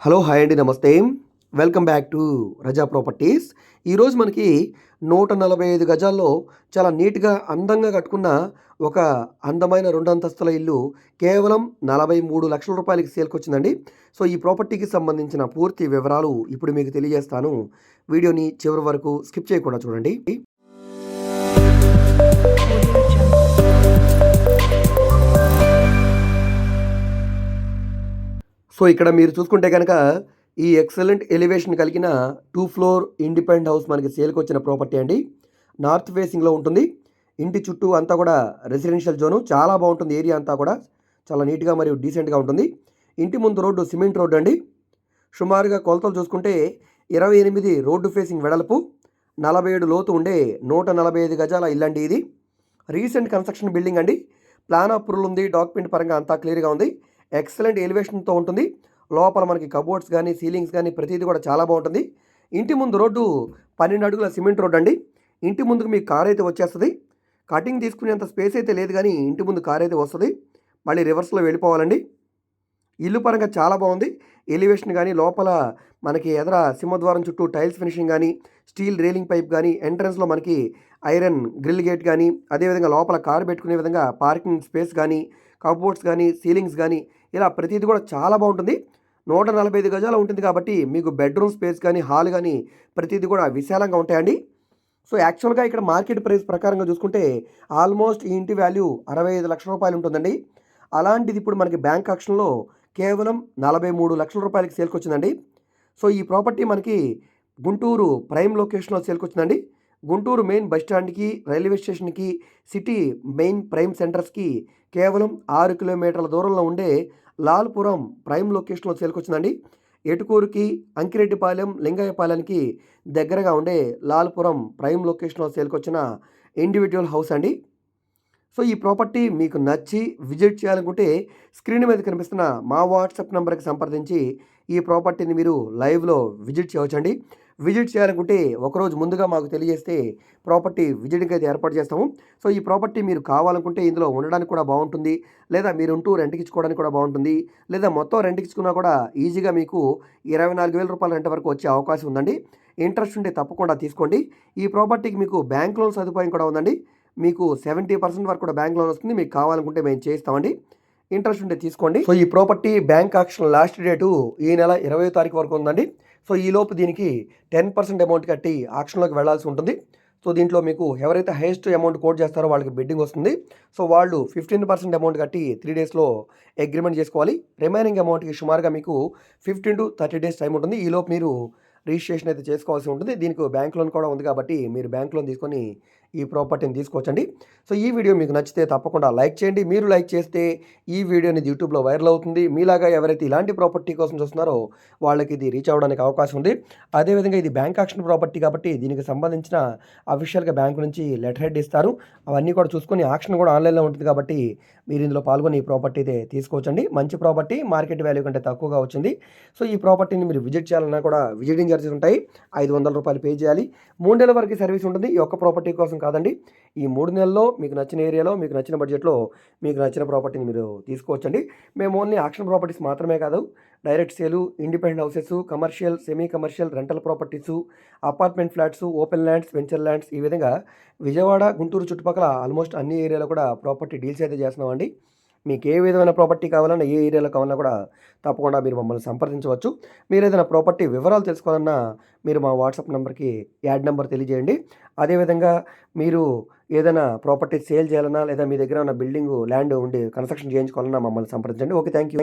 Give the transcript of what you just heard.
Hello hi అండి నమస్తే. Welcome back to Raza properties. ఈరోజు మనకి నూట నలభై ఐదు గజాల్లో చాలా నీట్గా అందంగా కట్టుకున్న ఒక అందమైన రెండు అంతస్తుల ఇల్లు కేవలం నలభై మూడు లక్షల రూపాయలకి సేల్కొచ్చిందండి సో ఈ ప్రాపర్టీకి సంబంధించిన పూర్తి వివరాలు ఇప్పుడు మీకు తెలియజేస్తాను. వీడియోని చివరి వరకు స్కిప్ చేయకుండా చూడండి. సో ఇక్కడ మీరు చూసుకుంటే కనుక ఈ ఎక్సలెంట్ ఎలివేషన్ కలిగిన టూ ఫ్లోర్ ఇండిపెండెంట్ హౌస్ మనకి సేల్కి వచ్చిన ప్రాపర్టీ అండి. నార్త్ ఫేసింగ్లో ఉంటుంది. ఇంటి చుట్టూ అంతా కూడా రెసిడెన్షియల్ జోను. చాలా బాగుంటుంది ఏరియా అంతా కూడా. చాలా నీట్గా మరియు డీసెంట్గా ఉంటుంది. ఇంటి ముందు రోడ్డు సిమెంట్ రోడ్డు అండి. సుమారుగా కొలతలు చూసుకుంటే ఇరవై ఎనిమిది రోడ్డు ఫేసింగ్ వెడల్పు నలభై ఏడు లోతు ఉండే నూట నలభై ఐదు గజాల ఇల్లండి ఇది. రీసెంట్ కన్స్ట్రక్షన్ బిల్డింగ్ అండి. ప్లాన్ అప్రూవల్ ఉంది. డాక్యుమెంట్ పరంగా అంతా క్లియర్గా ఉంది. ఎక్సలెంట్ ఎలివేషన్తో ఉంటుంది. లోపల మనకి కబోర్డ్స్ కానీ సీలింగ్స్ కానీ ప్రతిదీ కూడా చాలా బాగుంటుంది. ఇంటి ముందు రోడ్డు పన్నెండు అడుగుల సిమెంట్ రోడ్డు అండి. ఇంటి ముందుకు మీకు కార్ అయితే వచ్చేస్తుంది. కటింగ్ తీసుకునేంత స్పేస్ అయితే లేదు కానీ ఇంటి ముందు కార్ అయితే వస్తుంది. మళ్ళీ రివర్స్లో వెళ్ళిపోవాలండి. ఇల్లు పరంగా చాలా బాగుంది. ఎలివేషన్ కానీ లోపల మనకి ఎదర సింహద్వారం చుట్టూ టైల్స్ ఫినిషింగ్ కానీ స్టీల్ రేలింగ్ పైప్ కానీ ఎంట్రన్స్లో మనకి ఐరన్ గ్రిల్ గేట్ కానీ అదేవిధంగా లోపల కారు పెట్టుకునే విధంగా పార్కింగ్ స్పేస్ కానీ కబోర్డ్స్ కానీ సీలింగ్స్ కానీ ఇలా ప్రతిదీ కూడా చాలా బాగుంటుంది. నూట నలభై ఐదు గజాలు ఉంటుంది కాబట్టి మీకు బెడ్రూమ్ స్పేస్ కానీ హాల్ కానీ ప్రతిదీ కూడా విశాలంగా ఉంటాయండి. సో యాక్చువల్గా ఇక్కడ మార్కెట్ ప్రైస్ ప్రకారంగా చూసుకుంటే ఆల్మోస్ట్ ఈ ఇంటి వాల్యూ అరవై ఐదు లక్షల రూపాయలు ఉంటుందండి. అలాంటిది ఇప్పుడు మనకి బ్యాంక్ ఆక్షన్లో కేవలం నలభై మూడు లక్షల రూపాయలకి సేల్కి వచ్చిందండి సో ఈ ప్రాపర్టీ మనకి గుంటూరు ప్రైమ్ లొకేషన్లో సేల్కి వచ్చిందండి గుంటూరు మెయిన్ బస్ స్టాండ్కి రైల్వే స్టేషన్కి సిటీ మెయిన్ ప్రైమ్ సెంటర్స్కి కేవలం ఆరు కిలోమీటర్ల దూరంలో ఉండే లాల్పురం ప్రైమ్ లొకేషన్లో సేల్కొచ్చిందండి ఎటుకూరుకి అంకిరెడ్డిపాలెం లింగయ్యపాలెంకి దగ్గరగా ఉండే లాల్పురం ప్రైమ్ లొకేషన్లో సేల్కొచ్చిన ఇండివిజువల్ హౌస్ అండి. సో ఈ ప్రాపర్టీ మీకు నచ్చి విజిట్ చేయాలనుకుంటే స్క్రీన్ మీద కనిపిస్తున్న మా వాట్సాప్ నెంబర్కి సంప్రదించి ఈ ప్రాపర్టీని మీరు లైవ్లో విజిట్ చేయవచ్చండి. విజిట్ చేయాలనుకుంటే ఒకరోజు ముందుగా మాకు తెలియజేస్తే ప్రాపర్టీ విజిటింగ్ అయితే ఏర్పాటు చేస్తాము. సో ఈ ప్రాపర్టీ మీరు కావాలనుకుంటే ఇందులో ఉండడానికి కూడా బాగుంటుంది. లేదా మీరు ఉంటూ రెంట్కి ఇచ్చుకోవడానికి కూడా బాగుంటుంది. లేదా మొత్తం రెంట్కి ఇచ్చుకున్నా కూడా ఈజీగా మీకు ఇరవై నాలుగు వేల రూపాయల రెంట్ వరకు వచ్చే అవకాశం ఉందండి. ఇంట్రెస్ట్ ఉంటే తప్పకుండా తీసుకోండి. ఈ ప్రాపర్టీకి మీకు బ్యాంక్ లోన్ సదుపాయం కూడా ఉందండి. మీకు సెవెంటీ పర్సెంట్ వరకు కూడా బ్యాంక్ లోన్ వస్తుంది. మీకు కావాలనుకుంటే మేము చేస్తామండి ఇంట్రెస్ట్ ఉంటే తీసుకోండి. సో ఈ property bank auction last date ఈ నెల ఇరవై తారీఖు వరకు ఉందండి. సో ఈలోపు దీనికి టెన్ పర్సెంట్ అమౌంట్ కట్టి ఆక్షన్లోకి వెళ్ళాల్సి ఉంటుంది. సో దీంట్లో మీకు ఎవరైతే హైయెస్ట్ అమౌంట్ కోట్ చేస్తారో వాళ్ళకి బిడ్డింగ్ వస్తుంది. సో వాళ్ళు ఫిఫ్టీన్ పర్సెంట్ అమౌంట్ కట్టి త్రీ డేస్లో అగ్రిమెంట్ చేసుకోవాలి. రిమైనింగ్ అమౌంట్కి సుమారుగా మీకు fifteen to thirty days time ఉంటుంది. ఈలోపు మీరు రిజిస్ట్రేషన్ అయితే చేసుకోవాల్సి ఉంటుంది. దీనికి బ్యాంక్ లోన్ కూడా ఉంది కాబట్టి మీరు బ్యాంక్ లోన్ తీసుకొని ఈ ప్రాపర్టీని తీసుకోవచ్చండి. సో ఈ వీడియో మీకు నచ్చితే తప్పకుండా లైక్ చేయండి. మీరు లైక్ చేస్తే ఈ వీడియో అనేది యూట్యూబ్లో వైరల్ అవుతుంది. మీలాగా ఎవరైతే ఇలాంటి ప్రాపర్టీ కోసం చూస్తున్నారో వాళ్ళకి ఇది రీచ్ అవ్వడానికి అవకాశం ఉంది. అదేవిధంగా ఇది బ్యాంక్ యాక్షన్ ప్రాపర్టీ కాబట్టి దీనికి సంబంధించిన అఫీషియల్గా బ్యాంక్ నుంచి లెటర్ హెడ్ ఇస్తారు. అవన్నీ కూడా చూసుకొని ఆక్షన్ కూడా ఆన్లైన్లో ఉంటుంది కాబట్టి మీరు ఇందులో పాల్గొని ఈ ప్రాపర్టీ అయితే తీసుకోవచ్చండి. మంచి ప్రాపర్టీ మార్కెట్ వాల్యూ కంటే తక్కువగా వచ్చింది. సో ఈ ప్రాపర్టీని మీరు విజిట్ చేయాలన్నా కూడా విజిటింగ్ చార్జెస్ ఉంటాయి. ఐదు వందల రూపాయలు పే చేయాలి. మూడు నెలల వరకు సర్వీస్ ఉంటుంది. ఈ ఒక్క ప్రాపర్టీ కోసం కాదండి. ఈ మూడు నెలల్లో మీకు నచ్చిన ఏరియాలో మీకు నచ్చిన బడ్జెట్లో మీకు నచ్చిన ప్రాపర్టీని మీరు తీసుకోవచ్చండి. మేము ఓన్లీ ఆక్షన్ ప్రాపర్టీస్ మాత్రమే కాదు direct sale independent houses commercial semi commercial rental properties apartment flats open lands venture lands ఈ విధంగా విజయవాడ గుంటూరు చుట్టుపక్కల ఆల్మోస్ట్ అన్ని ఏరియాలో కూడా ప్రాపర్టీ డీల్స్ అయితే చేస్తున్నామండి. మీకు ఏ విధమైన ప్రాపర్టీ కావాలన్నా ఏ ఏరియాలో కావాలన్నా కూడా తప్పకుండా మీరు మమ్మల్ని సంప్రదించవచ్చు. మీరు ఏదైనా ప్రాపర్టీ వివరాలు తెలుసుకోవాలన్నా మీరు మా వాట్సాప్ నెంబర్కి యాడ్ నెంబర్ తెలియజేయండి. అదేవిధంగా మీరు ఏదైనా ప్రాపర్టీ సేల్ చేయాలన్నా లేదా మీ దగ్గర ఉన్న బిల్డింగ్ ల్యాండ్ ఉండి కన్స్ట్రక్షన్ చేయించుకోవాలన్నా మమ్మల్ని సంప్రదించండి. Okay thank you